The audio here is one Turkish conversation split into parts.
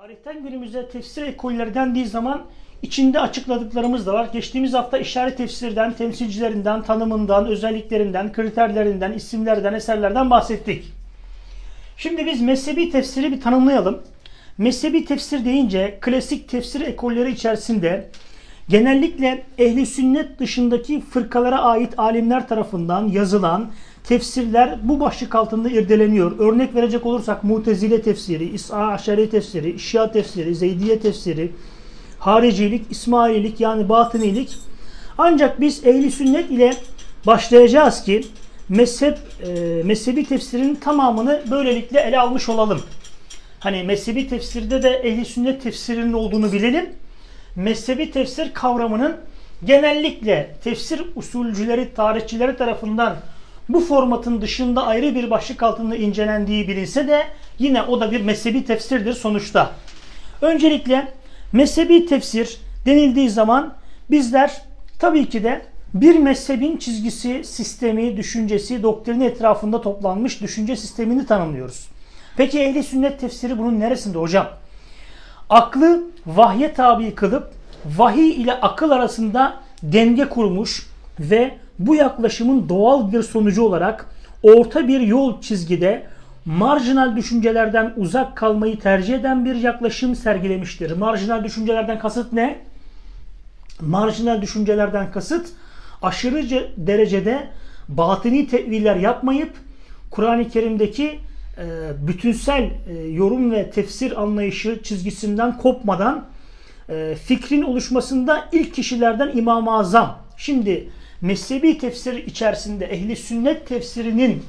Tarihten günümüze tefsir ekolleri dendiği zaman içinde açıkladıklarımız da var. Geçtiğimiz hafta işaret tefsirden, temsilcilerinden, tanımından, özelliklerinden, kriterlerinden, isimlerden, eserlerden bahsettik. Şimdi biz mezhebi tefsiri bir tanımlayalım. Mezhebi tefsir deyince klasik tefsir ekolleri içerisinde genellikle ehli sünnet dışındaki fırkalara ait alimler tarafından yazılan tefsirler bu başlık altında irdeleniyor. Örnek verecek olursak Mutezile tefsiri, İs'a Aşeri tefsiri, Şia tefsiri, Zeydiye tefsiri, Haricilik, İsmaililik yani batınilik. Ancak biz ehli sünnet ile başlayacağız ki mezhep e, mezhebi tefsirin tamamını böylelikle ele almış olalım. Hani mezhebi tefsirde de ehli sünnet tefsirinin olduğunu bilelim. Mezhebi tefsir kavramının genellikle tefsir usulcüleri, tarihçileri tarafından bu formatın dışında ayrı bir başlık altında incelendiği bilinse de yine o da bir mezhebi tefsirdir sonuçta. Öncelikle mezhebi tefsir denildiği zaman bizler tabii ki de bir mezhebin çizgisi, sistemi, düşüncesi, doktrini etrafında toplanmış düşünce sistemini tanımlıyoruz. Peki ehli sünnet tefsiri bunun neresinde hocam? Aklı vahye tabi kılıp vahiy ile akıl arasında denge kurmuş ve bu yaklaşımın doğal bir sonucu olarak orta bir yol çizgide marjinal düşüncelerden uzak kalmayı tercih eden bir yaklaşım sergilemiştir. Marjinal düşüncelerden kasıt ne? Marjinal düşüncelerden kasıt aşırı derecede batini teviller yapmayıp Kur'an-ı Kerim'deki e, bütünsel e, yorum ve tefsir anlayışı çizgisinden kopmadan e, fikrin oluşmasında ilk kişilerden İmam-ı Azam. Şimdi mezhebi tefsir içerisinde ehli sünnet tefsirinin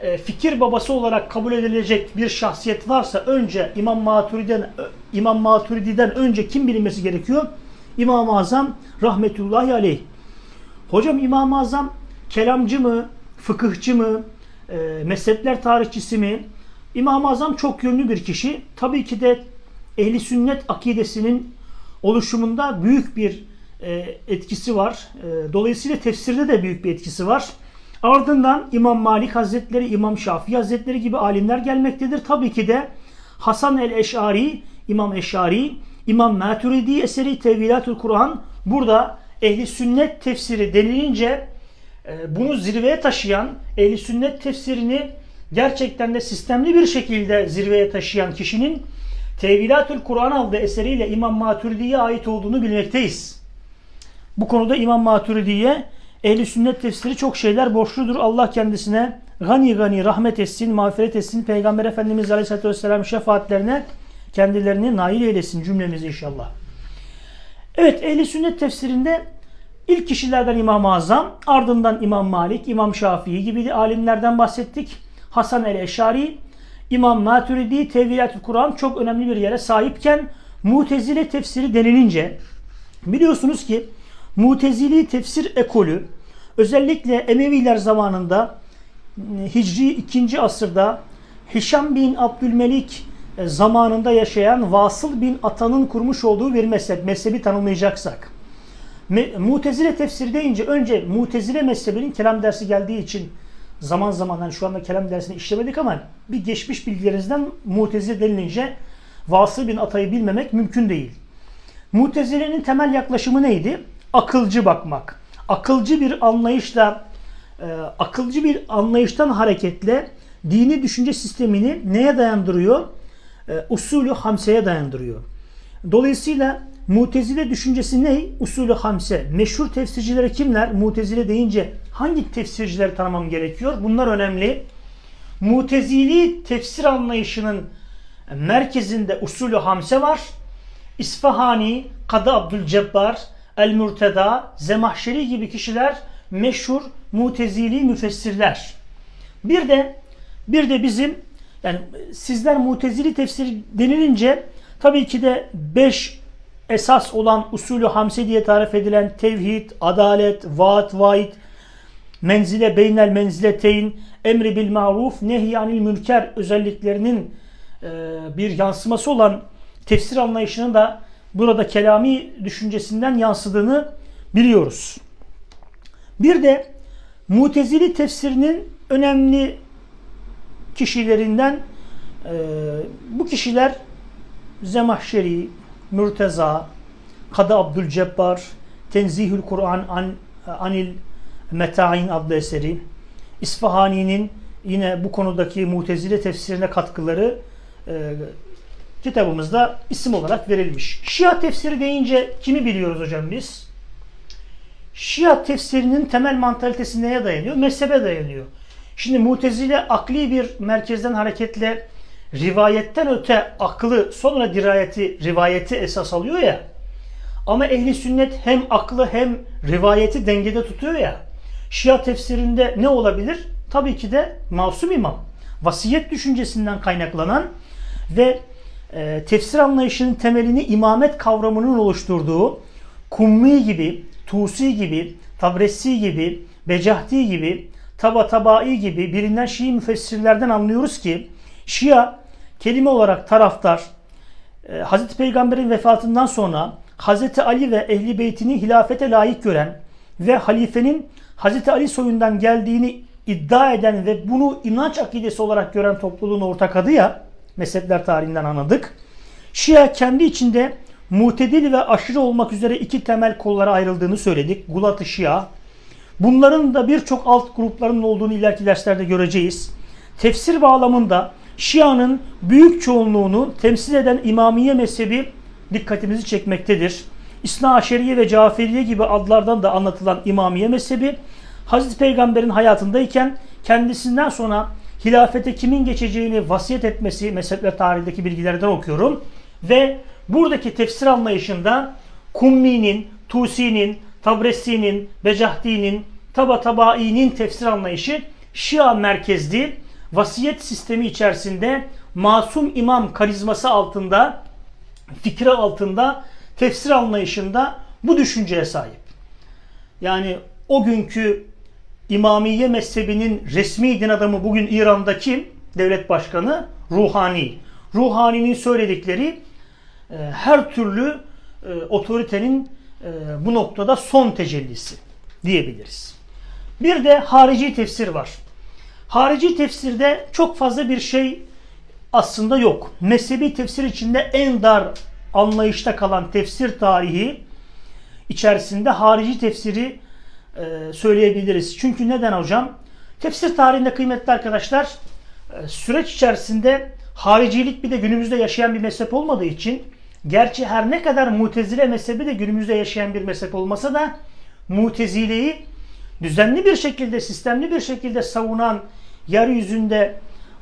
e, fikir babası olarak kabul edilecek bir şahsiyet varsa önce İmam Maturidi'den İmam Maturidi'den önce kim bilinmesi gerekiyor? İmam-ı Azam rahmetullahi aleyh. Hocam İmam-ı Azam kelamcı mı, fıkıhçı mı, e, mezhepler tarihçisi mi? İmam-ı Azam çok yönlü bir kişi. Tabii ki de ehli sünnet akidesinin oluşumunda büyük bir e, etkisi var. E, dolayısıyla tefsirde de büyük bir etkisi var. Ardından İmam Malik Hazretleri, İmam Şafii Hazretleri gibi alimler gelmektedir. Tabii ki de Hasan el-Eş'ari, İmam Eş'ari, İmam Maturidi eseri Tevilatül Kur'an burada ehli sünnet tefsiri denilince e, bunu zirveye taşıyan, ehli sünnet tefsirini gerçekten de sistemli bir şekilde zirveye taşıyan kişinin Tevilatül Kur'an adlı eseriyle İmam Maturidi'ye ait olduğunu bilmekteyiz. Bu konuda İmam Maturidi'ye ehli sünnet tefsiri çok şeyler borçludur. Allah kendisine gani gani rahmet etsin, mağfiret etsin. Peygamber Efendimiz Aleyhisselatü Vesselam şefaatlerine kendilerini nail eylesin cümlemizi inşallah. Evet ehli sünnet tefsirinde ilk kişilerden İmam-ı Azam, ardından İmam Malik, İmam Şafii gibi alimlerden bahsettik. Hasan el-Eşari, İmam Maturidi, Tevilat-ı Kur'an çok önemli bir yere sahipken Mutezile tefsiri denilince biliyorsunuz ki Mutezili tefsir ekolü özellikle Emeviler zamanında Hicri 2. asırda Hişam bin Abdülmelik zamanında yaşayan Vasıl bin Atan'ın kurmuş olduğu bir mezhep, mezhebi tanımlayacaksak. Mutezile tefsiri deyince önce Mutezile mezhebinin kelam dersi geldiği için zaman zaman hani şu anda kelam dersini işlemedik ama bir geçmiş bilgilerinizden Mutezile denilince Vasıl bin Atay'ı bilmemek mümkün değil. Mutezile'nin temel yaklaşımı neydi? Akılcı bakmak. Akılcı bir anlayışla e, akılcı bir anlayıştan hareketle dini düşünce sistemini neye dayandırıyor? E, usulü hamseye dayandırıyor. Dolayısıyla Mutezile düşüncesi ne? Usulü hamse. Meşhur tefsircileri kimler? Mutezile deyince hangi tefsircileri tanımam gerekiyor? Bunlar önemli. Mutezili tefsir anlayışının merkezinde usulü hamse var. İsfahani, Kadı Abdülcebbar, El-Mürteda, Zemahşeri gibi kişiler meşhur mutezili müfessirler. Bir de bir de bizim yani sizler mutezili tefsir denilince tabii ki de 5 esas olan usulü hamse diye tarif edilen tevhid, adalet, vaat, vaid, menzile beynel menzileteyn, emri bil maruf, nehyanil münker özelliklerinin e, bir yansıması olan tefsir anlayışının da burada kelami düşüncesinden yansıdığını biliyoruz. Bir de Mutezili tefsirinin önemli kişilerinden e, bu kişiler Zemahşeri, Mürteza, Kadı Abdülcebbar, Tenzihül Kur'an an, Anil Meta'in adlı eseri, İsfahani'nin yine bu konudaki mutezile tefsirine katkıları e, kitabımızda isim olarak verilmiş. Şia tefsiri deyince kimi biliyoruz hocam biz? Şia tefsirinin temel mantalitesi neye dayanıyor? Mezhebe dayanıyor. Şimdi mutezile akli bir merkezden hareketle rivayetten öte aklı sonra dirayeti, rivayeti esas alıyor ya. Ama ehli sünnet hem aklı hem rivayeti dengede tutuyor ya. Şia tefsirinde ne olabilir? Tabii ki de masum imam. Vasiyet düşüncesinden kaynaklanan ve e, tefsir anlayışının temelini imamet kavramının oluşturduğu Kummi gibi, Tusi gibi, Tabresi gibi, Becahti gibi, Taba Tabai gibi birinden Şii müfessirlerden anlıyoruz ki Şia kelime olarak taraftar, e, Peygamber'in vefatından sonra Hazreti Ali ve Ehli Beytini hilafete layık gören ve halifenin Hazreti Ali soyundan geldiğini iddia eden ve bunu inanç akidesi olarak gören topluluğun ortak adı ya, mezhepler tarihinden anladık. Şia kendi içinde mutedil ve aşırı olmak üzere iki temel kollara ayrıldığını söyledik. Gulat-ı Şia. Bunların da birçok alt gruplarının olduğunu ileriki derslerde göreceğiz. Tefsir bağlamında Şia'nın büyük çoğunluğunu temsil eden İmamiye mezhebi dikkatimizi çekmektedir. İsna Aşeriye ve Caferiye gibi adlardan da anlatılan İmamiye mezhebi Hazreti Peygamber'in hayatındayken kendisinden sonra hilafete kimin geçeceğini vasiyet etmesi mezhepler tarihindeki bilgilerden okuyorum. Ve buradaki tefsir anlayışında Kummi'nin, Tusi'nin, Tabresi'nin, Becahdi'nin, Taba Tabai'nin tefsir anlayışı Şia merkezli vasiyet sistemi içerisinde masum imam karizması altında, fikri altında, tefsir anlayışında bu düşünceye sahip. Yani o günkü İmamiye mezhebinin resmi din adamı bugün İran'da kim? Devlet başkanı Ruhani. Ruhani'nin söyledikleri e, her türlü e, otoritenin e, bu noktada son tecellisi diyebiliriz. Bir de harici tefsir var. Harici tefsirde çok fazla bir şey aslında yok. Mezhebi tefsir içinde en dar anlayışta kalan tefsir tarihi içerisinde harici tefsiri e, söyleyebiliriz. Çünkü neden hocam? Tefsir tarihinde kıymetli arkadaşlar e, süreç içerisinde haricilik bir de günümüzde yaşayan bir mezhep olmadığı için gerçi her ne kadar mutezile mezhebi de günümüzde yaşayan bir mezhep olmasa da mutezileyi düzenli bir şekilde, sistemli bir şekilde savunan, yeryüzünde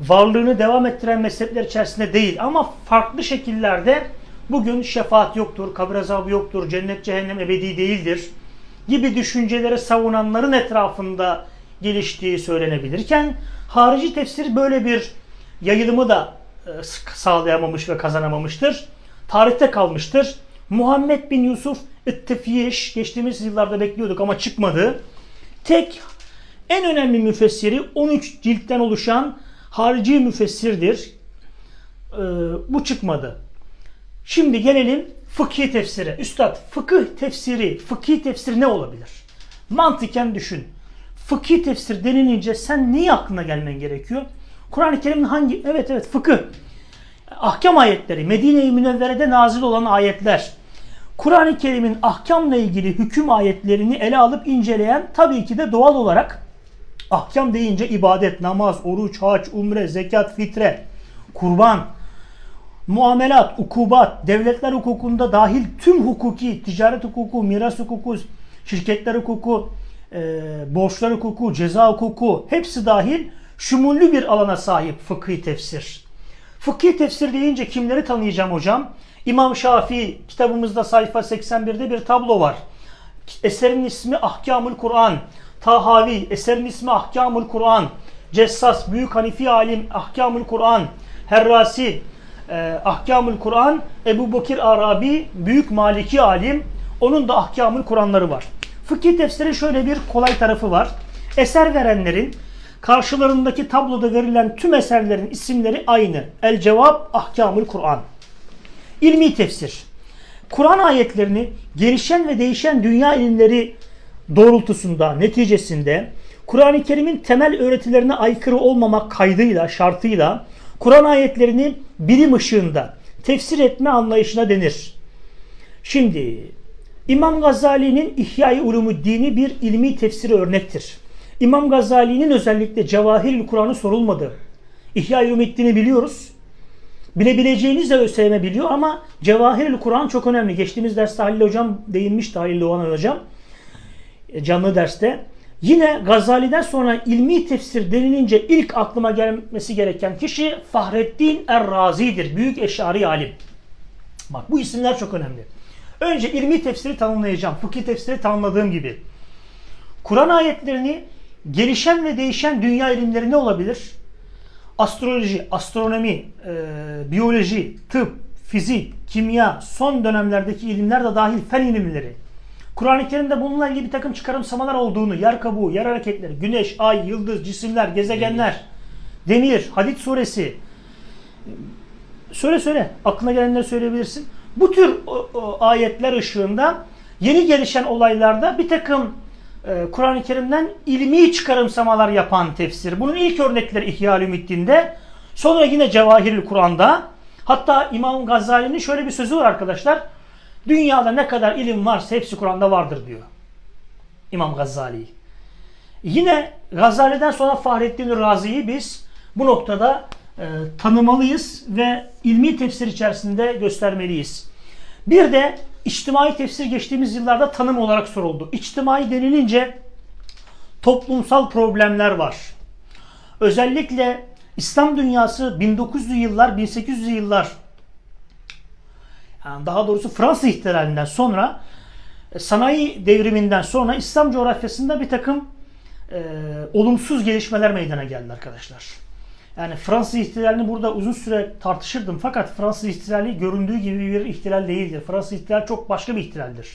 varlığını devam ettiren mezhepler içerisinde değil ama farklı şekillerde bugün şefaat yoktur, kabir azabı yoktur, cennet cehennem ebedi değildir gibi düşünceleri savunanların etrafında geliştiği söylenebilirken harici tefsir böyle bir yayılımı da e, sağlayamamış ve kazanamamıştır. Tarihte kalmıştır. Muhammed bin Yusuf İttifiyeş geçtiğimiz yıllarda bekliyorduk ama çıkmadı. Tek en önemli müfessiri 13 ciltten oluşan harici müfessirdir. Ee, bu çıkmadı. Şimdi gelelim fıkhi tefsire. Üstad fıkıh tefsiri, fıkhi tefsir ne olabilir? Mantıken düşün. Fıkhi tefsir denilince sen niye aklına gelmen gerekiyor? Kur'an-ı Kerim'in hangi? Evet evet fıkıh. Ahkam ayetleri, Medine-i Münevvere'de nazil olan ayetler. Kur'an-ı Kerim'in ahkamla ilgili hüküm ayetlerini ele alıp inceleyen tabii ki de doğal olarak ahkam deyince ibadet, namaz, oruç, hac, umre, zekat, fitre, kurban, muamelat, ukubat, devletler hukukunda dahil tüm hukuki, ticaret hukuku, miras hukuku, şirketler hukuku, e, borçlar hukuku, ceza hukuku hepsi dahil şumullü bir alana sahip fıkhi tefsir. Fıkhi tefsir deyince kimleri tanıyacağım hocam? İmam Şafii kitabımızda sayfa 81'de bir tablo var. Eserin ismi Ahkamul Kur'an. Tahavi eserin ismi Ahkamul Kur'an. Cessas Büyük Hanifi alim Ahkamul Kur'an. Herrasi e, Ahkamul Kur'an. Ebu Bakir Arabi Büyük Maliki alim. Onun da Ahkamul Kur'anları var. Fıkhi tefsirin şöyle bir kolay tarafı var. Eser verenlerin karşılarındaki tabloda verilen tüm eserlerin isimleri aynı. El Cevap Ahkamul Kur'an. İlmi tefsir. Kur'an ayetlerini gelişen ve değişen dünya ilimleri doğrultusunda, neticesinde Kur'an-ı Kerim'in temel öğretilerine aykırı olmamak kaydıyla, şartıyla Kur'an ayetlerini bilim ışığında, tefsir etme anlayışına denir. Şimdi İmam Gazali'nin İhya-i Ulumuddin'i bir ilmi tefsiri örnektir. İmam Gazali'nin özellikle Cevahirül Kur'an'ı sorulmadı. İhya-i Ulumuddin'i biliyoruz. Bilebileceğiniz de ÖSYM biliyor ama Cevahirül Kur'an çok önemli. Geçtiğimiz derste Halil Hocam değinmişti Halil Doğan Hocam. E, Canlı derste. Yine Gazali'den sonra ilmi tefsir denilince ilk aklıma gelmesi gereken kişi Fahrettin Er-Razi'dir. Büyük eşari alim. Bak bu isimler çok önemli. Önce ilmi tefsiri tanımlayacağım. Fıkhi tefsiri tanımladığım gibi. Kur'an ayetlerini gelişen ve değişen dünya ilimleri ne olabilir? Astroloji, astronomi, e, biyoloji, tıp, fizik, kimya, son dönemlerdeki ilimler de dahil fen ilimleri. Kur'an-ı Kerim'de bununla ilgili bir takım çıkarımsamalar olduğunu, yer kabuğu, yer hareketleri, güneş, ay, yıldız, cisimler, gezegenler, demir, Hadid suresi. Söyle söyle, aklına gelenleri söyleyebilirsin. Bu tür o, o, ayetler ışığında yeni gelişen olaylarda bir takım e, Kur'an-ı Kerim'den ilmi çıkarımsamalar yapan tefsir. Bunun ilk örnekleri İhya-ül Ümiddin'de. Sonra yine Cevahirül Kur'an'da. Hatta İmam Gazali'nin şöyle bir sözü var arkadaşlar. Dünyada ne kadar ilim varsa hepsi Kur'an'da vardır diyor. İmam Gazali. Yine Gazali'den sonra Fahrettin Razi'yi biz bu noktada e, tanımalıyız ve ilmi tefsir içerisinde göstermeliyiz. Bir de içtimai tefsir geçtiğimiz yıllarda tanım olarak soruldu. İçtimai denilince toplumsal problemler var. Özellikle İslam dünyası 1900'lü yıllar, 1800'lü yıllar daha doğrusu Fransız ihtilalinden sonra e, sanayi devriminden sonra İslam coğrafyasında bir takım e, olumsuz gelişmeler meydana geldi arkadaşlar. Yani Fransız ihtilalini burada uzun süre tartışırdım fakat Fransız ihtilali göründüğü gibi bir ihtilal değildir. Fransız ihtilal çok başka bir ihtilaldir.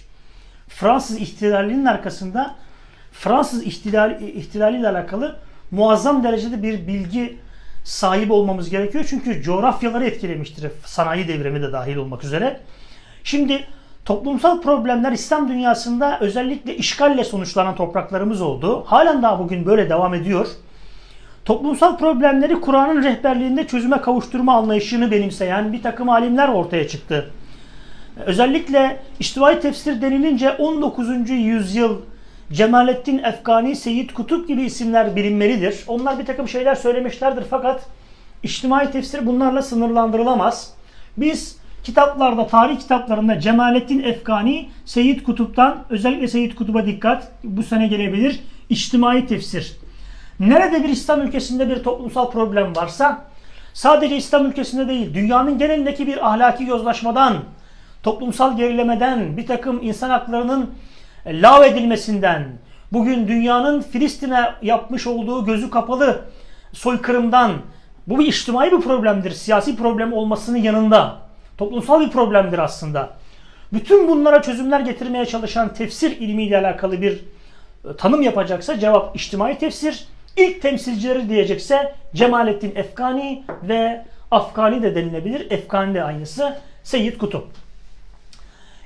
Fransız ihtilalinin arkasında Fransız ihtilal, ihtilaliyle alakalı muazzam derecede bir bilgi sahibi olmamız gerekiyor. Çünkü coğrafyaları etkilemiştir. Sanayi devrimi de dahil olmak üzere. Şimdi toplumsal problemler İslam dünyasında özellikle işgalle sonuçlanan topraklarımız oldu. Halen daha bugün böyle devam ediyor. Toplumsal problemleri Kur'an'ın rehberliğinde çözüme kavuşturma anlayışını benimseyen bir takım alimler ortaya çıktı. Özellikle İstivai tefsir denilince 19. yüzyıl Cemalettin Efgani, Seyyid Kutup gibi isimler bilinmelidir. Onlar bir takım şeyler söylemişlerdir fakat içtimai tefsir bunlarla sınırlandırılamaz. Biz kitaplarda, tarih kitaplarında Cemalettin Efgani, Seyyid Kutup'tan, özellikle Seyyid Kutup'a dikkat, bu sene gelebilir, içtimai tefsir. Nerede bir İslam ülkesinde bir toplumsal problem varsa, sadece İslam ülkesinde değil, dünyanın genelindeki bir ahlaki yozlaşmadan, toplumsal gerilemeden, bir takım insan haklarının lav edilmesinden, bugün dünyanın Filistin'e yapmış olduğu gözü kapalı soykırımdan, bu bir içtimai bir problemdir. Siyasi problem olmasının yanında. Toplumsal bir problemdir aslında. Bütün bunlara çözümler getirmeye çalışan tefsir ilmiyle alakalı bir e, tanım yapacaksa cevap içtimai tefsir. İlk temsilcileri diyecekse Cemalettin Efkani ve Afgani de denilebilir. Efkani de aynısı. Seyyid Kutup.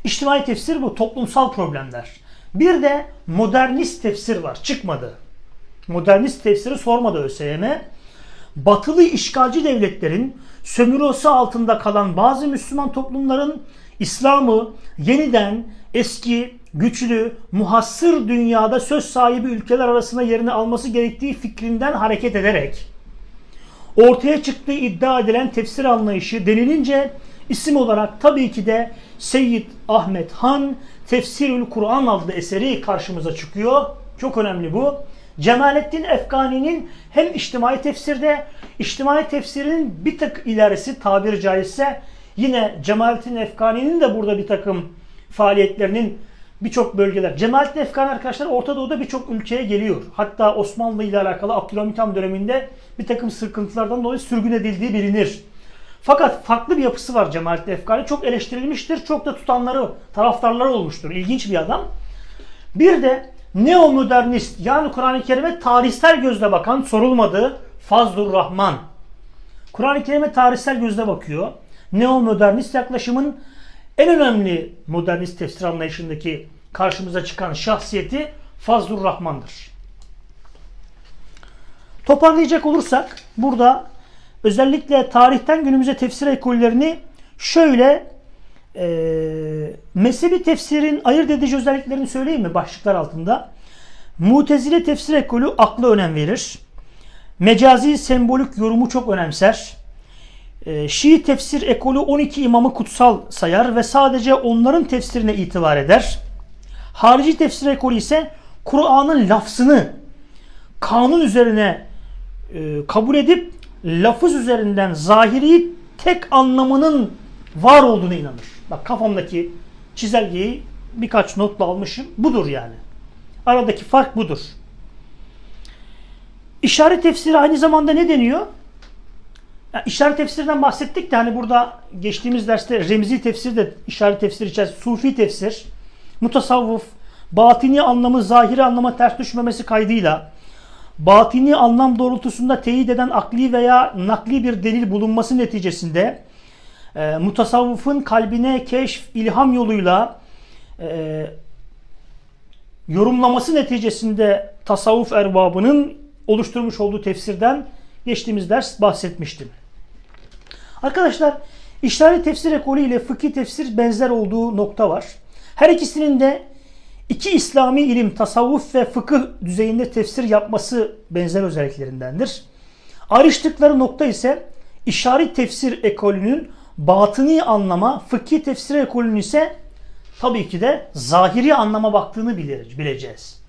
İçtimai tefsir bu. Toplumsal problemler. Bir de modernist tefsir var. Çıkmadı. Modernist tefsiri sormadı ÖSYM. Batılı işgalci devletlerin sömürüsü altında kalan bazı Müslüman toplumların İslam'ı yeniden eski, güçlü, muhassır dünyada söz sahibi ülkeler arasında yerini alması gerektiği fikrinden hareket ederek ortaya çıktığı iddia edilen tefsir anlayışı denilince isim olarak tabii ki de Seyyid Ahmet Han Tefsirül Kur'an adlı eseri karşımıza çıkıyor. Çok önemli bu. Cemalettin Efgani'nin hem içtimai tefsirde, içtimai tefsirin bir tık ilerisi tabiri caizse yine Cemalettin Efgani'nin de burada bir takım faaliyetlerinin birçok bölgeler. Cemalettin Efkani arkadaşlar Orta Doğu'da birçok ülkeye geliyor. Hatta Osmanlı ile alakalı Abdülhamit Han döneminde bir takım sıkıntılardan dolayı sürgün edildiği bilinir. Fakat farklı bir yapısı var Cemalettin Efkani. Çok eleştirilmiştir. Çok da tutanları, taraftarları olmuştur. İlginç bir adam. Bir de neomodernist yani Kur'an-ı Kerim'e tarihsel gözle bakan sorulmadı Fazlur Rahman. Kur'an-ı Kerim'e tarihsel gözle bakıyor. Neomodernist yaklaşımın en önemli modernist tefsir anlayışındaki karşımıza çıkan şahsiyeti Fazlur Rahman'dır. Toparlayacak olursak burada özellikle tarihten günümüze tefsir ekollerini Şöyle e, mezhebi tefsirin ayırt edici özelliklerini söyleyeyim mi başlıklar altında? Mutezile tefsir ekolü akla önem verir. Mecazi sembolik yorumu çok önemser. E, Şii tefsir ekolü 12 imamı kutsal sayar ve sadece onların tefsirine itibar eder. Harici tefsir ekolü ise Kur'an'ın lafzını kanun üzerine e, kabul edip lafız üzerinden zahiri tek anlamının var olduğuna inanır. Bak kafamdaki çizelgeyi birkaç notla almışım. Budur yani. Aradaki fark budur. İşaret tefsiri aynı zamanda ne deniyor? Ya işaret tefsirinden bahsettik de hani burada geçtiğimiz derste remzi tefsir de işaret tefsir içerisinde sufi tefsir, mutasavvuf, batini anlamı zahiri anlama ters düşmemesi kaydıyla batini anlam doğrultusunda teyit eden akli veya nakli bir delil bulunması neticesinde e, mutasavvıfın kalbine keşf, ilham yoluyla e, yorumlaması neticesinde tasavvuf erbabının oluşturmuş olduğu tefsirden geçtiğimiz ders bahsetmiştim. Arkadaşlar işaret tefsir ekolü ile fıkhi tefsir benzer olduğu nokta var. Her ikisinin de iki İslami ilim, tasavvuf ve fıkıh düzeyinde tefsir yapması benzer özelliklerindendir. Ayrıştıkları nokta ise işaret tefsir ekolünün batıni anlama, fıkhi tefsir ekolünün ise tabii ki de zahiri anlama baktığını bileceğiz.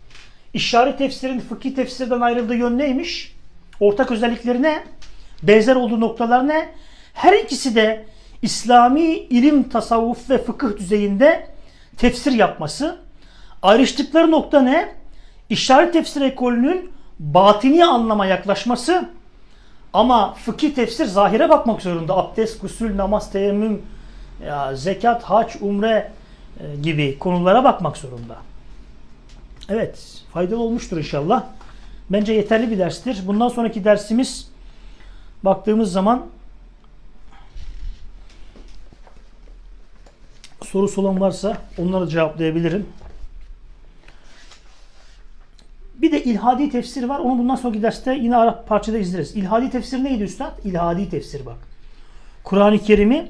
İşaret tefsirin fıkhi tefsirden ayrıldığı yön neymiş? Ortak özellikleri ne? Benzer olduğu noktalar ne? Her ikisi de İslami ilim, tasavvuf ve fıkıh düzeyinde tefsir yapması. Ayrıştıkları nokta ne? İşaret tefsir ekolünün batini anlama yaklaşması ama fıkhi tefsir zahire bakmak zorunda. Abdest, gusül, namaz, teyemmüm, ya, zekat, hac, umre e, gibi konulara bakmak zorunda. Evet, faydalı olmuştur inşallah. Bence yeterli bir derstir. Bundan sonraki dersimiz baktığımız zaman sorusu olan varsa onları cevaplayabilirim. Bir de ilhadi tefsir var. Onu bundan sonraki derste yine Arap parçada izleriz. İlhadi tefsir neydi üstad? İlhadi tefsir bak. Kur'an-ı Kerim'i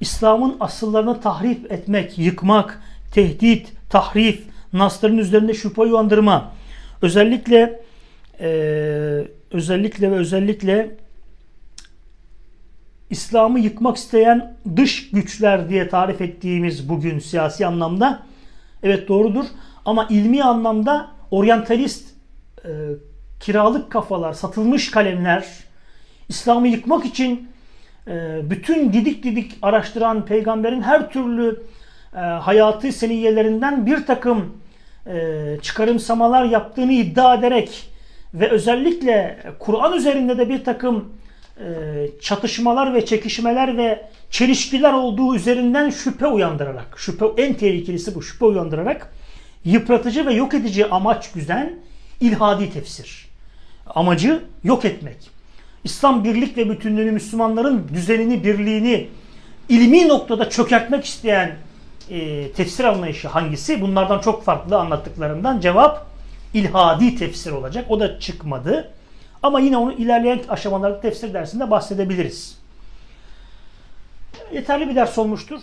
İslam'ın asıllarını tahrip etmek, yıkmak, tehdit, tahrif, nasların üzerinde şüphe uyandırma. Özellikle e, özellikle ve özellikle İslam'ı yıkmak isteyen dış güçler diye tarif ettiğimiz bugün siyasi anlamda evet doğrudur ama ilmi anlamda oryantalist e, kiralık kafalar, satılmış kalemler İslam'ı yıkmak için e, bütün didik didik araştıran peygamberin her türlü e, hayatı seniyelerinden bir takım e, çıkarımsamalar yaptığını iddia ederek ve özellikle Kur'an üzerinde de bir takım e, çatışmalar ve çekişmeler ve çelişkiler olduğu üzerinden şüphe uyandırarak, şüphe en tehlikelisi bu şüphe uyandırarak yıpratıcı ve yok edici amaç güden ilhadi tefsir. Amacı yok etmek. İslam birlik ve bütünlüğünü, Müslümanların düzenini, birliğini ilmi noktada çökertmek isteyen e, tefsir anlayışı hangisi? Bunlardan çok farklı anlattıklarından cevap ilhadi tefsir olacak. O da çıkmadı. Ama yine onu ilerleyen aşamalarda tefsir dersinde bahsedebiliriz. Yeterli bir ders olmuştur.